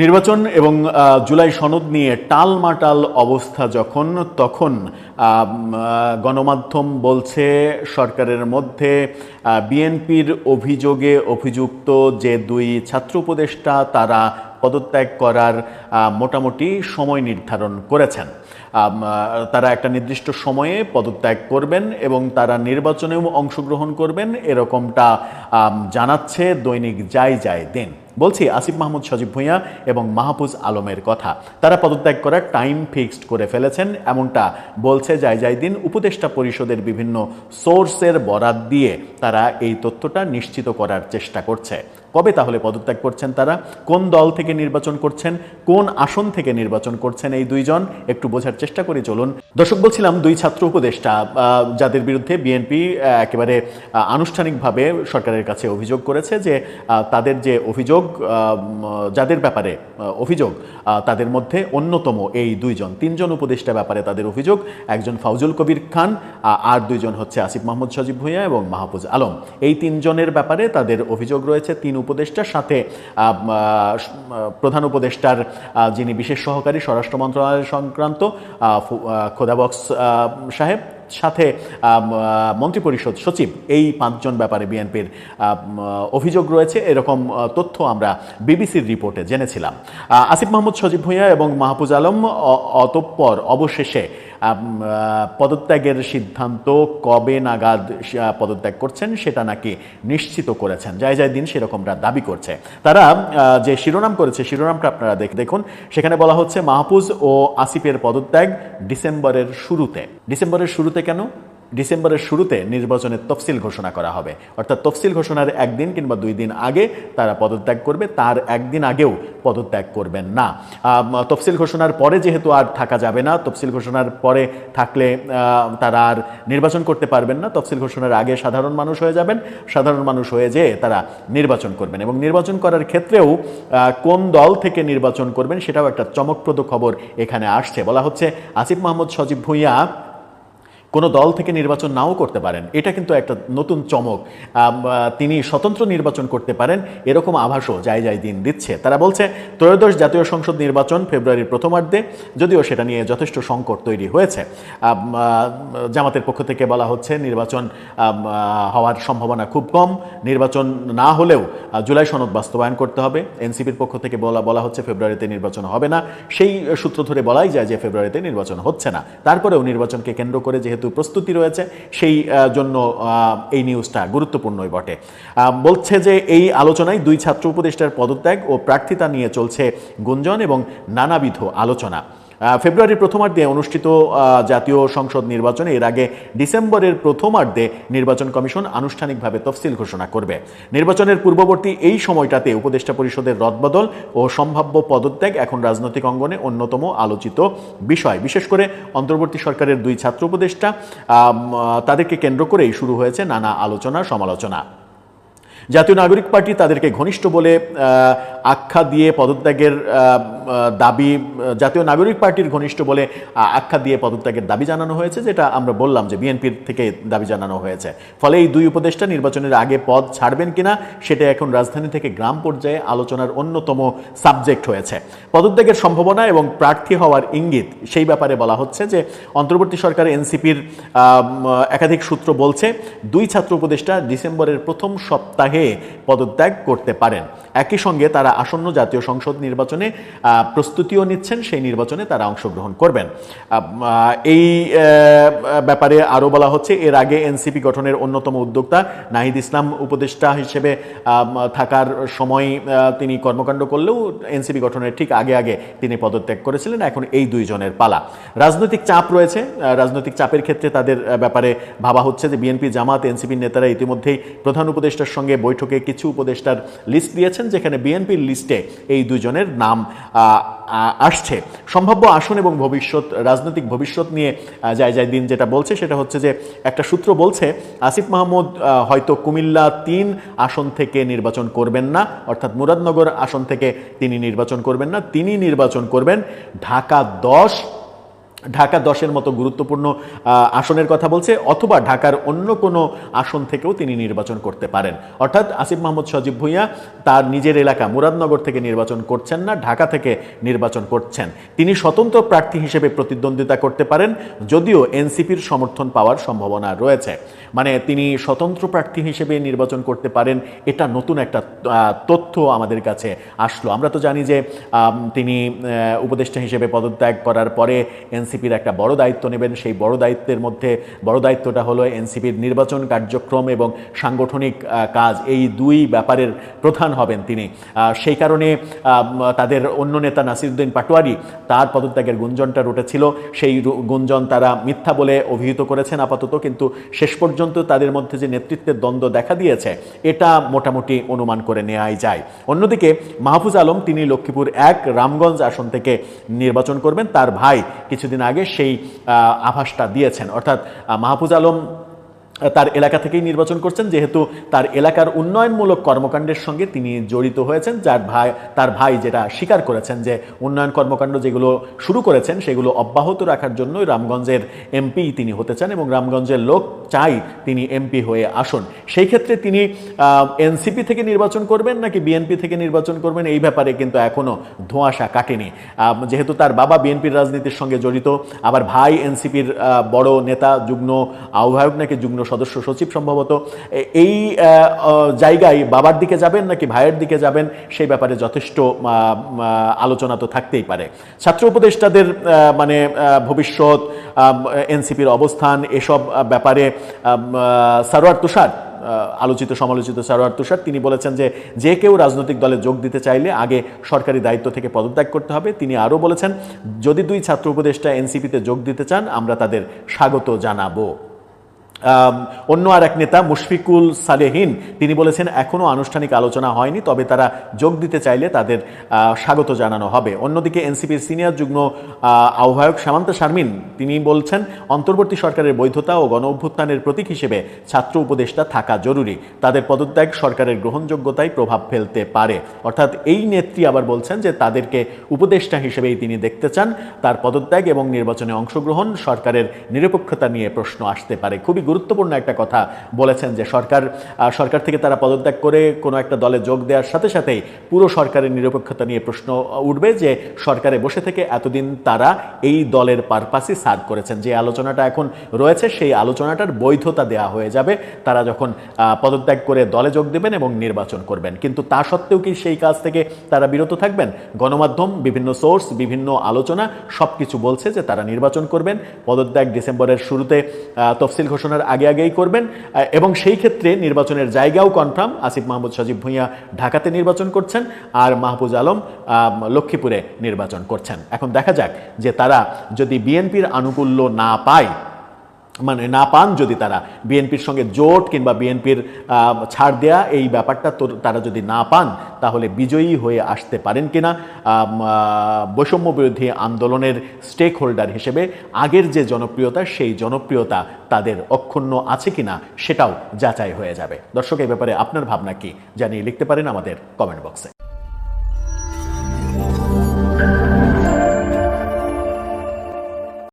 নির্বাচন এবং জুলাই সনদ নিয়ে টালমাটাল অবস্থা যখন, তখন গণমাধ্যম বলছে সরকারের মধ্যে বিএনপির অভিযোগে অভিযুক্ত যে দুই ছাত্র উপদেষ্টা, তারা পদত্যাগ করার মোটামুটি সময় নির্ধারণ করেছেন। তারা একটা নির্দিষ্ট সময়ে পদত্যাগ করবেন এবং তারা নির্বাচনেও অংশগ্রহণ করবেন, এরকমটা জানাচ্ছে দৈনিক যাই যায় দিন। বলছি আসিফ মাহমুদ, সজীব ভূঁইয়া এবং মাহফুজ আলমের কথা। তারা পদত্যাগ করার টাইম ফিক্সড করে ফেলেছেন, এমনটা বলছে যাই যাই দিন উপদেষ্টা পরিষদের বিভিন্ন সোর্সের বরাত দিয়ে তারা এই তথ্যটা নিশ্চিত করার চেষ্টা করছে। কবে তাহলে পদত্যাগ করছেন তারা? কোন দল থেকে নির্বাচন করছেন? কোন আসন থেকে নির্বাচন করছেন এই দুইজন? একটু বোঝার চেষ্টা করে চলুন। দর্শক, বলছিলাম দুই ছাত্র উপদেষ্টা যাদের বিরুদ্ধে বিএনপি একেবারে আনুষ্ঠানিকভাবে সরকারের কাছে অভিযোগ করেছে যে তাদের যে অভিযোগ যাদের ব্যাপারে অভিযোগ তাদের মধ্যে অন্যতম এই দুইজন। তিনজন উপদেষ্টা ব্যাপারে তাদের অভিযোগ, একজন ফাউজুল কবির খান আর দুইজন হচ্ছে আসিফ মাহমুদ সজীব ভূঁইয়া এবং মাহফুজ আলম। এই তিনজনের ব্যাপারে তাদের অভিযোগ রয়েছে, তিন উপদেষ্টার সাথে প্রধান উপদেষ্টার যিনি বিশেষ সহকারী স্বরাষ্ট্র মন্ত্রণালয় সংক্রান্ত খোদাবক্স সাহেব, সাথে মন্ত্রিপরিষদ সচিব, এই পাঁচজন ব্যাপারে বিএনপির অভিযোগ রয়েছে। এরকম তথ্য আমরা বিবিসির রিপোর্টে জেনেছিলাম। আসিফ মাহমুদ, সজীব ভূঁইয়া এবং মাহফুজ আলম অতঃপর অবশেষে পদত্যাগের সিদ্ধান্ত কবে নাগাদ পদত্যাগ করছেন সেটা নাকি নিশ্চিত করেছেন। যাই যাই দিন সেরকমটা দাবি করছে। তারা যে শিরোনাম করেছে, শিরোনামটা আপনারা দেখ, দেখুন। সেখানে বলা হচ্ছে, মাহফুজ ও আসিফের পদত্যাগ ডিসেম্বরের শুরুতে। ডিসেম্বরের শুরুতে কেন? ডিসেম্বরের শুরুতে নির্বাচনের তফসিল ঘোষণা করা হবে। অর্থাৎ তফসিল ঘোষণার একদিন কিংবা দুই দিন আগে তারা পদত্যাগ করবে, তার একদিন আগেও পদত্যাগ করবেন না। তফসিল ঘোষণার পরে যেহেতু আর থাকা যাবে না, তফসিল ঘোষণার পরে থাকলে তারা আর নির্বাচন করতে পারবেন না। তফসিল ঘোষণার আগে সাধারণ মানুষ হয়ে যাবেন, সাধারণ মানুষ হয়ে যেয়ে তারা নির্বাচন করবেন এবং নির্বাচন করার ক্ষেত্রেও কোন দল থেকে নির্বাচন করবেন সেটাও একটা চমকপ্রদ খবর এখানে আসছে। বলা হচ্ছে আসিফ মাহমুদ সজীব ভূঁইয়া কোনো দল থেকে নির্বাচন নাও করতে পারেন। এটা কিন্তু একটা নতুন চমক। তিনি স্বতন্ত্র নির্বাচন করতে পারেন, এরকম আভাসও যাই যাই দিন দিচ্ছে। তারা বলছে, ত্রয়োদশ জাতীয় সংসদ নির্বাচন ফেব্রুয়ারির প্রথমার্ধে, যদিও সেটা নিয়ে যথেষ্ট সংকট তৈরি হয়েছে। জামাতের পক্ষ থেকে বলা হচ্ছে, নির্বাচন হওয়ার সম্ভাবনা খুব কম। নির্বাচন না হলেও জুলাই সনদ বাস্তবায়ন করতে হবে। এনসিপির পক্ষ থেকে বলা বলা হচ্ছে, ফেব্রুয়ারিতে নির্বাচন হবে না। সেই সূত্র ধরে বলাই যায় যে, ফেব্রুয়ারিতে নির্বাচন হচ্ছে না। তারপরেও নির্বাচনকে কেন্দ্র করে যেহেতু প্রস্তুতি রয়েছে, সেই জন্য এই নিউজটা গুরুত্বপূর্ণই বটে। বলছে যে এই আলোচনায় দুই ছাত্র উপদেষ্টার পদত্যাগ ও প্রার্থিতা নিয়ে চলছে গুঞ্জন এবং নানাবিধ আলোচনা। আহ, ফেব্রুয়ারির প্রথমার্ধে অনুষ্ঠিত জাতীয় সংসদ নির্বাচনে এর আগে ডিসেম্বরের প্রথমার্ধে নির্বাচন কমিশন আনুষ্ঠানিকভাবে তফসিল ঘোষণা করবে। নির্বাচনের পূর্ববর্তী এই সময়টাতে উপদেষ্টা পরিষদের রদবদল ও সম্ভাব্য পদত্যাগ এখন রাজনৈতিক অঙ্গনে অন্যতম আলোচিত বিষয়। বিশেষ করে অন্তর্বর্তী সরকারের দুই ছাত্র উপদেষ্টা তাদেরকে কেন্দ্র করেই শুরু হয়েছে নানা আলোচনা সমালোচনা জাতীয় নাগরিক পার্টি তাদেরকে ঘনিষ্ঠ বলে আখ্যা দিয়ে পদত্যাগের দাবি, জাতীয় নাগরিক পার্টির ঘনিষ্ঠ বলে আখ্যা দিয়ে পদত্যাগের দাবি জানানো হয়েছে, যেটা আমরা বললাম যে বিএনপির থেকে দাবি জানানো হয়েছে। ফলে এই দুই উপদেষ্টা নির্বাচনের আগে পদ ছাড়বেন কিনা, সেটা এখন রাজধানী থেকে গ্রাম পর্যায়ে আলোচনার অন্যতম সাবজেক্ট হয়েছে। পদত্যাগের সম্ভাবনা এবং প্রার্থী হওয়ার ইঙ্গিত, সেই ব্যাপারে বলা হচ্ছে যে অন্তর্বর্তী সরকার এনসিপির একাধিক সূত্র বলছে, দুই ছাত্র উপদেষ্টা ডিসেম্বরের প্রথম সপ্তাহে পদত্যাগ করতে পারেন। একই সঙ্গে তারা আসন্ন জাতীয় সংসদ নির্বাচনে প্রস্তুতিও নিচ্ছেন, সেই নির্বাচনে তারা অংশগ্রহণ করবেন। এই ব্যাপারে আরও বলা হচ্ছে, এর আগে এনসিপি গঠনের অন্যতম উদ্যোক্তা নাহিদ ইসলাম উপদেষ্টা হিসেবে থাকার সময় তিনি কর্মকাণ্ড করলেও এনসিপি গঠনের ঠিক আগে আগে তিনি পদত্যাগ করেছিলেন। এখন এই দুইজনের পালা। রাজনৈতিক চাপ রয়েছে রাজনৈতিক চাপের ক্ষেত্রে তাদের ব্যাপারে ভাবা হচ্ছে যে বিএনপি জামাত, এনসিপির নেতারা ইতিমধ্যেই প্রধান উপদেষ্টার সঙ্গে বৈঠকে কিছু উপদেষ্টার লিস্ট দিয়েছেন, যেখানে বিএনপির লিস্টে এই দুজনের নাম আসছে। সম্ভাব্য আসন এবং ভবিষ্যৎ, রাজনৈতিক ভবিষ্যৎ নিয়ে যায় যায় দিন যেটা বলছে, সেটা হচ্ছে যে একটা সূত্র বলছে, আসিফ মাহমুদ হয়তো কুমিল্লা তিন আসন থেকে নির্বাচন করবেন না, অর্থাৎ মুরাদনগর আসন থেকে তিনি নির্বাচন করবেন না, তিনি নির্বাচন করবেন, ঢাকা দশ ঢাকা দশের মতো গুরুত্বপূর্ণ আসনের কথা বলছে, অথবা ঢাকার অন্য কোনো আসন থেকেও তিনি নির্বাচন করতে পারেন। অর্থাৎ আসিফ মাহমুদ সজীব ভুঁইয়া তার নিজের এলাকা মুরাদনগর থেকে নির্বাচন করছেন না, ঢাকা থেকে নির্বাচন করছেন। তিনি স্বতন্ত্র প্রার্থী হিসেবে প্রতিদ্বন্দ্বিতা করতে পারেন, যদিও এনসিপির সমর্থন পাওয়ার সম্ভাবনা রয়েছে। মানে তিনি স্বতন্ত্র প্রার্থী হিসেবে নির্বাচন করতে পারেন, এটা নতুন একটা তথ্য আমাদের কাছে আসলো। আমরা তো জানি যে তিনি উপদেষ্টা হিসেবে পদত্যাগ করার পরে এনসিপির একটা বড় দায়িত্ব নেবেন। সেই বড় দায়িত্বের মধ্যে বড় দায়িত্বটা হলো এনসিপির নির্বাচন কার্যক্রম এবং সাংগঠনিক কাজ। এই দুই ব্যাপারের প্রধান হবেন তিনি। সেই কারণে তাদের অন্য নেতা নাসিরুদ্দিন পাটোয়ারি, তার পদত্যাগের গুঞ্জনটা রটেছিল। সেই গুঞ্জন তারা মিথ্যা বলে অভিহিত করেছেন আপাতত। কিন্তু শেষ পর্যন্ত তাদের মধ্যে যে নেতৃত্বের দ্বন্দ্ব দেখা দিয়েছে, এটা মোটামুটি অনুমান করে নেওয়াই যায়। অন্যদিকে মাহফুজ আলম, তিনি লক্ষ্মীপুর এক রামগঞ্জ আসন থেকে নির্বাচন করবেন। তার ভাই কিছুদিন আগে সেই আভাসটা দিয়েছেন। অর্থাৎ মাহফুজ আলম তার এলাকা থেকেই নির্বাচন করছেন, যেহেতু তার এলাকার উন্নয়নমূলক কর্মকাণ্ডের সঙ্গে তিনি জড়িত হয়েছেন, যার ভাই, তার ভাই যেটা স্বীকার করেছেন যে উন্নয়ন কর্মকাণ্ড যেগুলো শুরু করেছেন সেগুলো অব্যাহত রাখার জন্যই রামগঞ্জের এমপি তিনি হতে চান এবং রামগঞ্জের লোক চাই তিনি এমপি হয়ে আসুন। সেই ক্ষেত্রে তিনি এনসিপি থেকে নির্বাচন করবেন নাকি বিএনপি থেকে নির্বাচন করবেন, এই ব্যাপারে কিন্তু এখনও ধোঁয়াশা কাটেনি। যেহেতু তার বাবা বিএনপির রাজনীতির সঙ্গে জড়িত, আবার ভাই এনসিপির বড় নেতা, যুগ্ম আহ্বায়ক নাকি যুগ্ম সদস্য সচিব সম্ভবত এই জায়গায় বাবার দিকে যাবেন নাকি ভাইয়ের দিকে যাবেন সেই ব্যাপারে যথেষ্ট আলোচনা তো থাকতেই পারে। ছাত্র উপদেষ্টাদের মানে ভবিষ্যৎ এনসিপির অবস্থান, এসব ব্যাপারে সারোয়ার তুষার আলোচিত, সমালোচিত সারোয়ার তুষার, তিনি বলেছেন যে যে কেউ রাজনৈতিক দলে যোগ দিতে চাইলে আগে সরকারি দায়িত্ব থেকে পদত্যাগ করতে হবে। তিনি আরও বলেছেন, যদি দুই ছাত্র উপদেষ্টা এনসিপিতে যোগ দিতে চান, আমরা তাদের স্বাগত জানাব। অন্য আর এক নেতা মুশফিকুল সালেহীন, তিনি বলেছেন এখনও আনুষ্ঠানিক আলোচনা হয়নি, তবে তারা যোগ দিতে চাইলে তাদের স্বাগত জানানো হবে। অন্যদিকে এনসিপির সিনিয়র যুগ্ম আহ্বায়ক সামান্তা শারমিন, তিনি বলছেন, অন্তর্বর্তী সরকারের বৈধতা ও গণ অভ্যুত্থানের প্রতীক হিসেবে ছাত্র উপদেষ্টা থাকা জরুরি। তাদের পদত্যাগ সরকারের গ্রহণযোগ্যতায় প্রভাব ফেলতে পারে। অর্থাৎ এই নেত্রী আবার বলছেন যে, তাদেরকে উপদেষ্টা হিসেবেই তিনি দেখতে চান। তার পদত্যাগ এবং নির্বাচনে অংশগ্রহণ সরকারের নিরপেক্ষতা নিয়ে প্রশ্ন আসতে পারে। খুবই গুরুত্বপূর্ণ একটা কথা বলেছেন যে সরকার সরকার থেকে তারা পদত্যাগ করে কোনো একটা দলে যোগ দেওয়ার সাথে সাথেই পুরো সরকারের নিরপেক্ষতা নিয়ে প্রশ্ন উঠবে যে সরকারে বসে থেকে এতদিন তারা এই দলের পারপাসই সার্ভ করেছেন। যে আলোচনাটা এখন রয়েছে, সেই আলোচনাটার বৈধতা দেওয়া হয়ে যাবে। তারা যখন পদত্যাগ করে দলে যোগ দেবেন এবং নির্বাচন করবেন। কিন্তু তা সত্ত্বেও কি সেই কাজ থেকে তারা বিরত থাকবেন? গণমাধ্যম, বিভিন্ন সোর্স, বিভিন্ন আলোচনা সব কিছু বলছে যে তারা নির্বাচন করবেন। পদত্যাগ ডিসেম্বরের শুরুতে তফসিল তফসিল ঘোষণার আগে আগেই করবেন। এবং সেই ক্ষেত্রে নির্বাচনের জায়গাও কনফার্ম আসিফ মাহমুদ সজীব ভুঁইয়া ঢাকাতে নির্বাচন করছেন আর মাহবুজ আলম লক্ষ্মীপুরে নির্বাচন করছেন। এখন দেখা যাক যে তারা যদি বিএনপির আনুকূল্য না পায় মানে না পান যদি তারা বিএনপির সঙ্গে জোট কিংবা বিএনপির ছাড় দেয়া এই ব্যাপারটা তারা যদি না পান, তাহলে বিজয়ী হয়ে আসতে পারেন কিনা? বৈষম্য বিরোধী আন্দোলনের স্টেক হোল্ডার হিসেবে আগের যে জনপ্রিয়তা, সেই জনপ্রিয়তা তাদের অক্ষুণ্ণ আছে কিনা সেটাও যাচাই হয়ে যাবে। দর্শক এই ব্যাপারে আপনার ভাবনা কি জানিয়ে লিখতে পারেন আমাদের কমেন্ট বক্সে